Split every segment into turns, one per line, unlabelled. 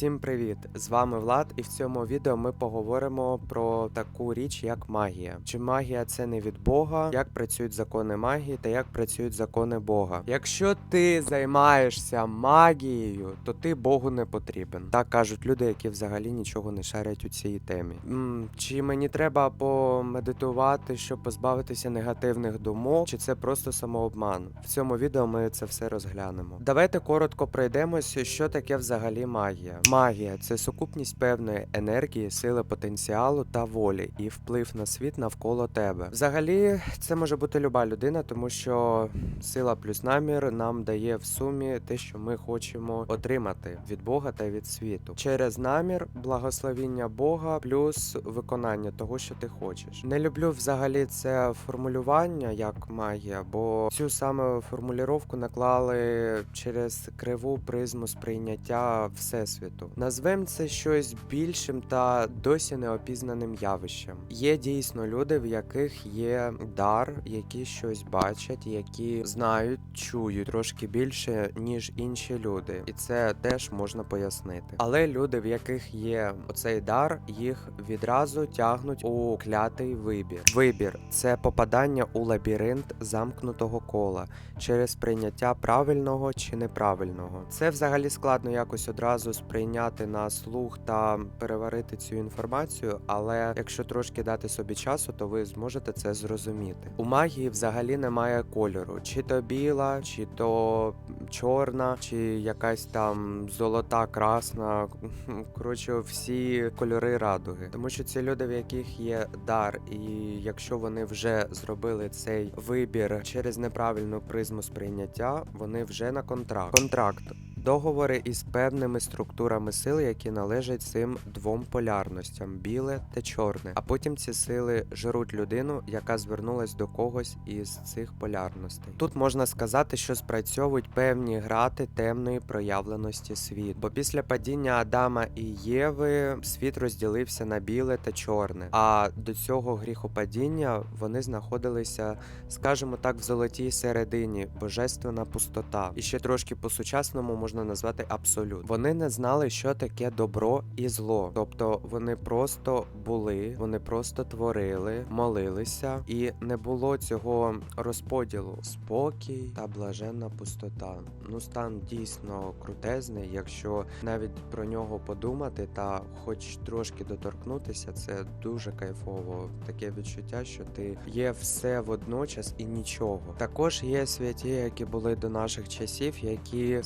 Всім привіт! З вами Влад, і в цьому відео ми поговоримо про таку річ, як магія. Чи магія це не від Бога, як працюють закони магії та як працюють закони Бога. Якщо ти займаєшся магією, то ти Богу не потрібен. Так кажуть люди, які взагалі нічого не шарять у цій темі. м чи мені треба помедитувати, щоб позбавитися негативних думок, чи це просто самообман? В цьому відео ми це все розглянемо. Давайте коротко пройдемося, що таке взагалі магія. Магія це сукупність певної енергії, сили потенціалу та волі і вплив на світ навколо тебе. Взагалі, це може бути люба людина, тому що сила плюс намір нам дає в сумі те, що ми хочемо отримати від Бога та від світу. Через намір, благословіння Бога, плюс виконання того, що ти хочеш. Не люблю взагалі це формулювання як магія, бо цю саме формулювання наклали через криву призму сприйняття всесвіту. Назвем це щось більшим та досі неопізнаним явищем. Є дійсно люди, в яких є дар, які щось бачать, які знають, чують трошки більше, ніж інші люди, і це теж можна пояснити. Але люди, в яких є оцей дар, їх відразу тягнуть у клятий вибір. Вибір це попадання у лабіринт замкнутого кола через прийняття правильного чи неправильного. Це взагалі складно якось одразу сприйняти на слух та переварити цю інформацію, але якщо трошки дати собі часу, то ви зможете це зрозуміти. У магії взагалі немає кольору, чи то біла, чи то чорна, чи якась там золота, красна. Коротше, всі кольори радуги. Тому що це люди, в яких є дар, і якщо вони вже зробили цей вибір через неправильну призму сприйняття, вони вже на контракт. Контракт. Договори із певними структурами сил, які належать цим двом полярностям біле та чорне. А потім ці сили жруть людину, яка звернулась до когось із цих полярностей. Тут можна сказати, що спрацьовують певні грати темної проявленості світу. Бо після падіння Адама і Єви світ розділився на біле та чорне. А до цього гріхопадіння вони знаходилися, скажімо так, в золотій середині, божественна пустота. І ще трошки по-сучасному можна назвати абсолют. Вони не знали, що таке добро і зло. Тобто вони просто були, вони просто творили, молилися, і не було цього розподілу. Спокій та блаженна пустота. Ну, стан дійсно крутезний. Якщо навіть про нього подумати та хоч трошки доторкнутися, це дуже кайфово. Таке відчуття, що ти є все водночас і нічого. Також є святі, які були до наших часів, які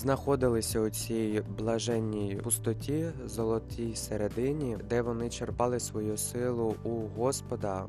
знаходилися у цій блаженній пустоті, золотій середині, де вони черпали свою силу у Господа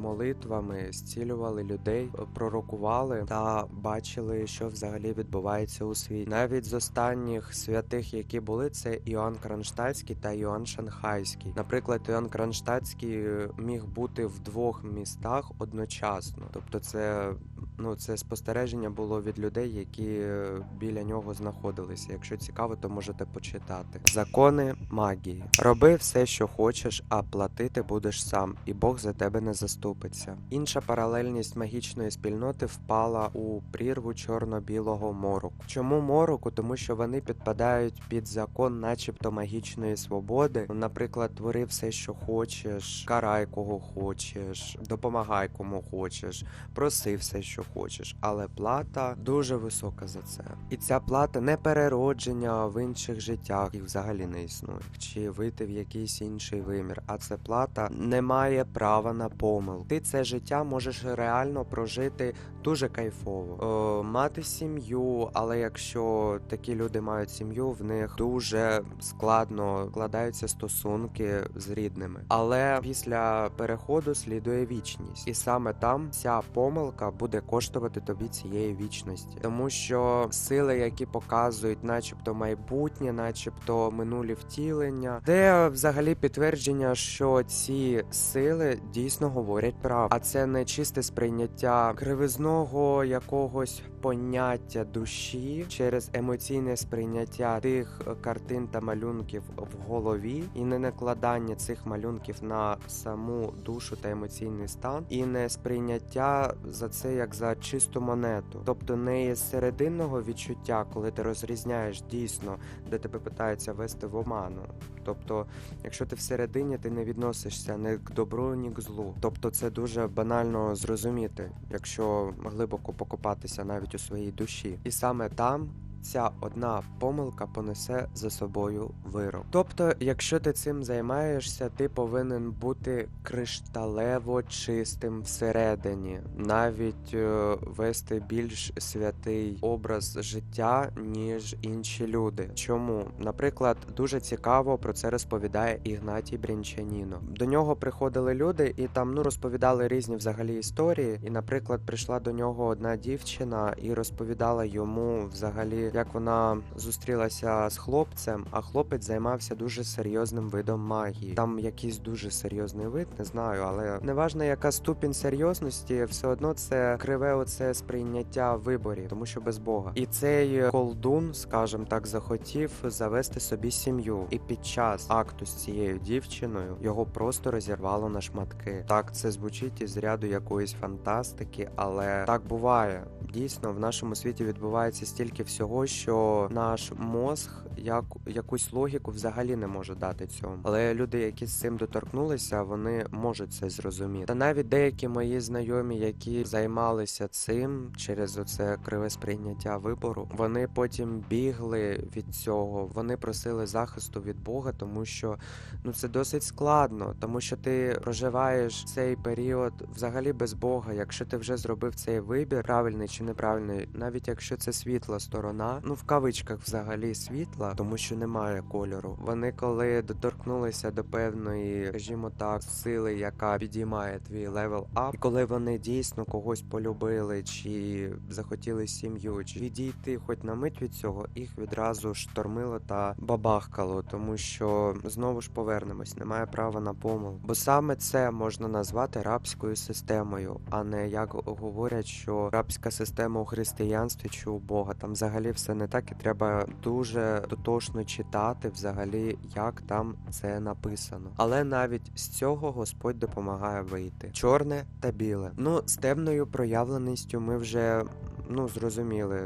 молитвами, зцілювали людей, пророкували та бачили, що взагалі відбувається у світі. Навіть з останніх святих, які були, це Іоанн Кронштадтський та Іоанн Шанхайський. Наприклад, Іоанн Кронштадтський е, міг бути в двох містах одночасно, тобто це. Ну, це спостереження було від людей, які е, біля нього знаходилися. Якщо цікаво, то можете почитати. Закони магії. Роби все, що хочеш, а платити будеш сам, і Бог за тебе не заступиться. Інша паралельність магічної спільноти впала у прірву чорно-білого мороку. Чому мороку? Тому що вони підпадають під закон, начебто магічної свободи. Наприклад, твори все, що хочеш, карай кого хочеш, допомагай кому хочеш, проси все, що хочеш, але плата дуже висока за це. І ця плата не переродження в інших життях, їх взагалі не існує, чи вийти в якийсь інший вимір. А це плата не має права на помилку. Ти це життя можеш реально прожити дуже кайфово, О, мати сім'ю, але якщо такі люди мають сім'ю, в них дуже складно складаються стосунки з рідними. Але після переходу слідує вічність, і саме там ця помилка буде коштувати тобі цієї вічності, тому що сили, які показують, начебто майбутнє, начебто минулі втілення, де взагалі підтвердження, що ці сили дійсно говорять право. А це не чисте сприйняття кривизного якогось поняття душі через емоційне сприйняття тих картин та малюнків в голові, і не накладання цих малюнків на саму душу та емоційний стан, і не сприйняття за це як за чисту монету, тобто не є серединного відчуття, коли ти розрізняєш дійсно, де тебе питаються вести в оману. Тобто, якщо ти всередині, ти не відносишся ні к добру, ні к злу. Тобто, це дуже банально зрозуміти, якщо глибоко покопатися навіть у своїй душі, і саме там. Ця одна помилка понесе за собою вирок. Тобто, якщо ти цим займаєшся, ти повинен бути кришталево чистим всередині, навіть е, вести більш святий образ життя, ніж інші люди. Чому? Наприклад, дуже цікаво про це розповідає Ігнатій Брянчаніно. До нього приходили люди і там ну розповідали різні взагалі історії. І, наприклад, прийшла до нього одна дівчина і розповідала йому взагалі як вона зустрілася з хлопцем, а хлопець займався дуже серйозним видом магії. Там якийсь дуже серйозний вид, не знаю, але неважно, яка ступінь серйозності, все одно це криве оце сприйняття виборів, тому що без Бога. І цей колдун, скажімо так, захотів завести собі сім'ю. І під час акту з цією дівчиною його просто розірвало на шматки. Так, це звучить із ряду якоїсь фантастики, але так буває. Дійсно, в нашому світі відбувається стільки всього, що наш мозг як якусь логіку взагалі не може дати цьому. Але люди, які з цим доторкнулися, вони можуть це зрозуміти. Та навіть деякі мої знайомі, які займалися цим через оце криве сприйняття вибору, вони потім бігли від цього. Вони просили захисту від Бога, тому що ну це досить складно, тому що ти проживаєш цей період взагалі без Бога. Якщо ти вже зробив цей вибір, правильний чи неправильний, навіть якщо це світла сторона, ну в кавичках взагалі світла, тому що немає кольору. Вони коли доторкнулися до певної, скажімо так, сили, яка підіймає твій левел ап, і коли вони дійсно когось полюбили, чи захотіли сім'ю, чи відійти хоч на мить від цього, їх відразу штормило та бабахкало, тому що знову ж повернемось, немає права на помилку. Бо саме це можна назвати рабською системою, а не як говорять, що рабська система у християнстві чи у Бога. Там взагалі все не так, і треба дуже дотошно читати, взагалі, як там це написано. Але навіть з цього Господь допомагає вийти. Чорне та біле. Ну, з темною проявленістю ми вже. Ну, зрозуміли,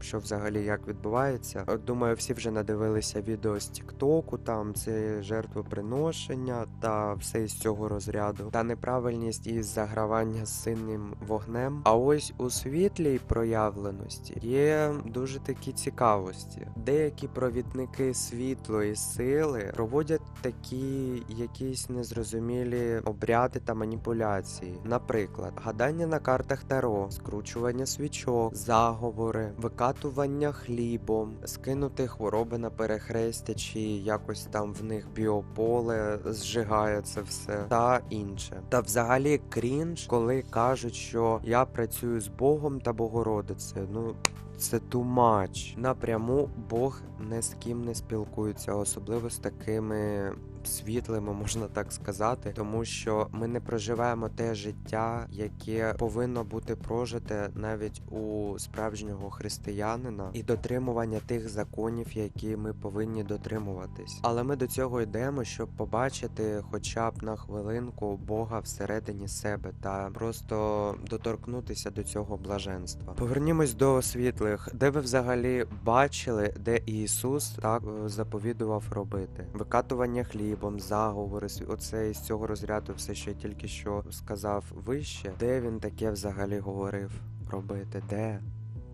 що взагалі як відбувається. Думаю, всі вже надивилися відео з Тіктоку, там це жертвоприношення та все з цього розряду, та неправильність із загравання з синім вогнем. А ось у світлій проявленості є дуже такі цікавості. Деякі провідники світлої сили проводять такі якісь незрозумілі обряди та маніпуляції. Наприклад, гадання на картах Таро, скручування свічок заговори, викатування хлібом, скинути хвороби на перехрестя, чи якось там в них біополе зжигає це все та інше. Та взагалі крінж, коли кажуть, що я працюю з Богом та Богородицею. Ну це тумач. Напряму Бог не з ким не спілкується, особливо з такими. Світлими, можна так сказати, тому що ми не проживаємо те життя, яке повинно бути прожите навіть у справжнього християнина, і дотримування тих законів, які ми повинні дотримуватись. Але ми до цього йдемо, щоб побачити, хоча б на хвилинку Бога всередині себе та просто доторкнутися до цього блаженства. Повернімось до світлих, де ви взагалі бачили, де Ісус так е, заповідував робити викатування хліб хлібом, заговори, оце із цього розряду, все, що я тільки що сказав вище, де він таке взагалі говорив робити? Де?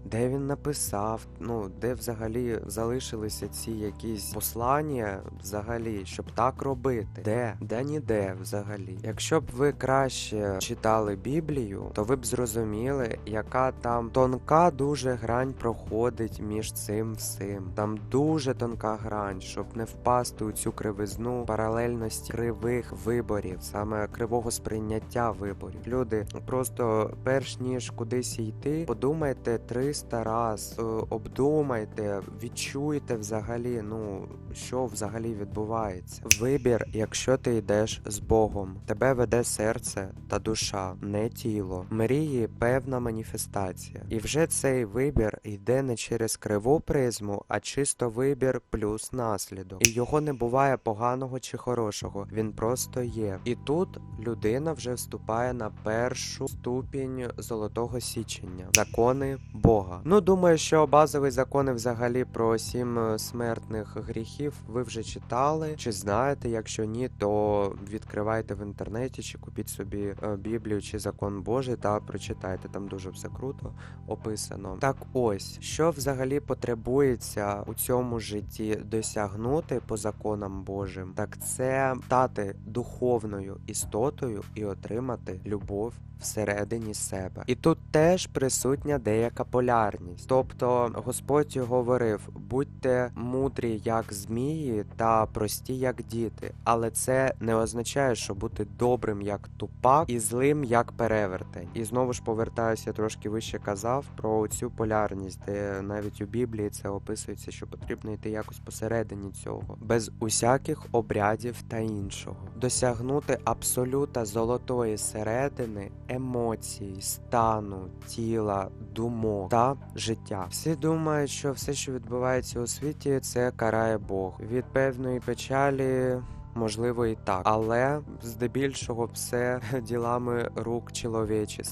Де він написав, ну де взагалі залишилися ці якісь послання, взагалі, щоб так робити? Де? Де ніде взагалі? Якщо б ви краще читали Біблію, то ви б зрозуміли, яка там тонка дуже грань проходить між цим всім. Там дуже тонка грань, щоб не впасти у цю кривизну паралельності кривих виборів, саме кривого сприйняття виборів. Люди просто перш ніж кудись йти, подумайте три 300 раз е, обдумайте, відчуйте взагалі, ну що взагалі відбувається. Вибір, якщо ти йдеш з Богом, тебе веде серце та душа, не тіло. Мрії певна маніфестація. І вже цей вибір йде не через криву призму, а чисто вибір плюс наслідок. І його не буває поганого чи хорошого. Він просто є. І тут людина вже вступає на першу ступінь золотого січення закони Бога. Ну думаю, що базові закони взагалі про сім е, смертних гріхів ви вже читали чи знаєте. Якщо ні, то відкривайте в інтернеті чи купіть собі е, Біблію чи закон Божий та прочитайте. Там дуже все круто описано. Так ось, що взагалі потребується у цьому житті досягнути по законам Божим, так це стати духовною істотою і отримати любов всередині себе. І тут теж присутня деяка полярність. Тобто Господь говорив: будьте мудрі, як змії, та прості, як діти. Але це не означає, що бути добрим як тупак і злим як перевертень. І знову ж повертаюся, трошки вище казав про цю полярність, де навіть у Біблії це описується, що потрібно йти якось посередині цього, без усяких обрядів та іншого, досягнути абсолюта золотої середини емоцій, стану, тіла, думок та життя. Всі думають, що все, що відбувається у світі, це карає Бог від певної печалі. Можливо, і так, але здебільшого все ділами рук чоловічих.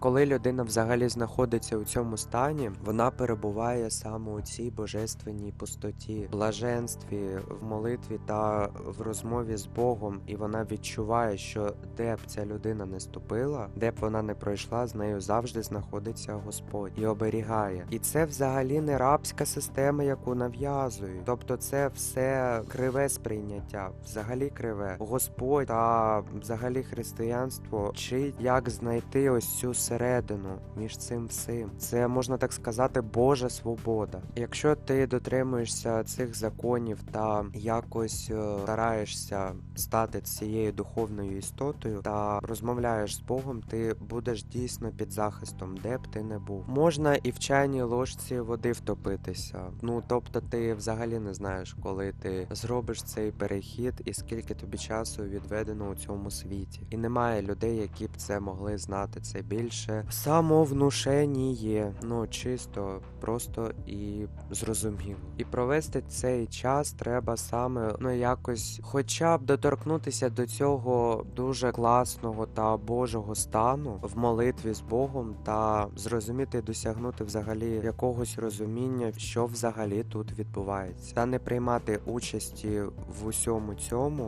Коли людина взагалі знаходиться у цьому стані, вона перебуває саме у цій божественній пустоті, блаженстві, в молитві та в розмові з Богом, і вона відчуває, що де б ця людина не ступила, де б вона не пройшла, з нею завжди знаходиться Господь і оберігає. І це взагалі не рабська система, яку нав'язують. Тобто, це все криве сприйняття, взагалі криве. Господь та взагалі християнство вчить, як знайти ось цю середину між цим всім. Це можна так сказати, Божа свобода. Якщо ти дотримуєшся цих законів та якось е, стараєшся стати цією духовною істотою та розмовляєш з Богом, ти будеш дійсно під захистом, де б ти не був. Можна і в чайній ложці води втопитися. Ну тобто, ти взагалі не знаєш, коли ти зробиш цей перехід і скільки тобі часу відведено у цьому світі. І немає людей, які б це могли знати. Це більше самовнушеніє, ну чисто, просто і зрозуміло. І провести цей час треба саме ну якось, хоча б доторкнутися до цього дуже класного та божого стану в молитві з Богом та зрозуміти, досягнути взагалі якогось розуміння, що взагалі тут відбувається, та не приймати участі в усьому цьому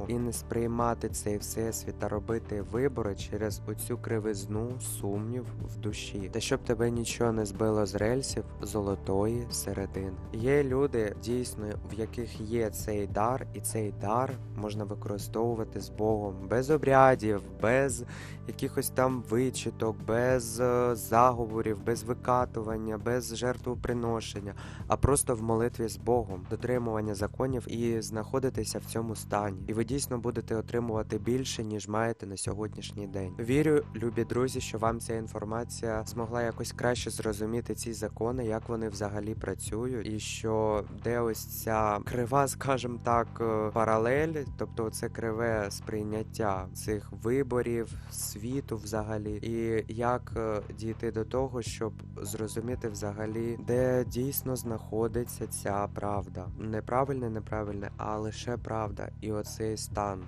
і не сприймати цей всесвіт та робити вибори через оцю кривизну, сумнів в душі, та щоб тебе нічого не збило з рельсів золотої середини. Є люди дійсно, в яких є цей дар, і цей дар можна використовувати з Богом без обрядів, без якихось там вичиток, без е, заговорів, без викатування, без жертвоприношення, а просто в молитві з Богом, дотримування законів і знаходитися в цьому стані. І ви дійсно будете отримувати більше, ніж маєте на сьогоднішній день. Вірю, любі друзі, що вам ця інформація змогла якось краще зрозуміти ці закони, як вони взагалі працюють, і що де ось ця крива, скажімо так, е, паралель, тобто це криве сприйняття цих виборів, світу взагалі, і як е, дійти до того, щоб зрозуміти взагалі, де дійсно знаходиться ця правда. Неправильне, неправильне, а лише правда. І оцей стан.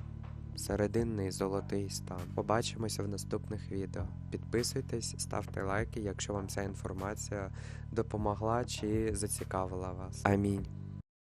Серединний золотий стан. Побачимося в наступних відео. Підписуйтесь, ставте лайки, якщо вам ця інформація допомогла чи зацікавила вас. Амінь.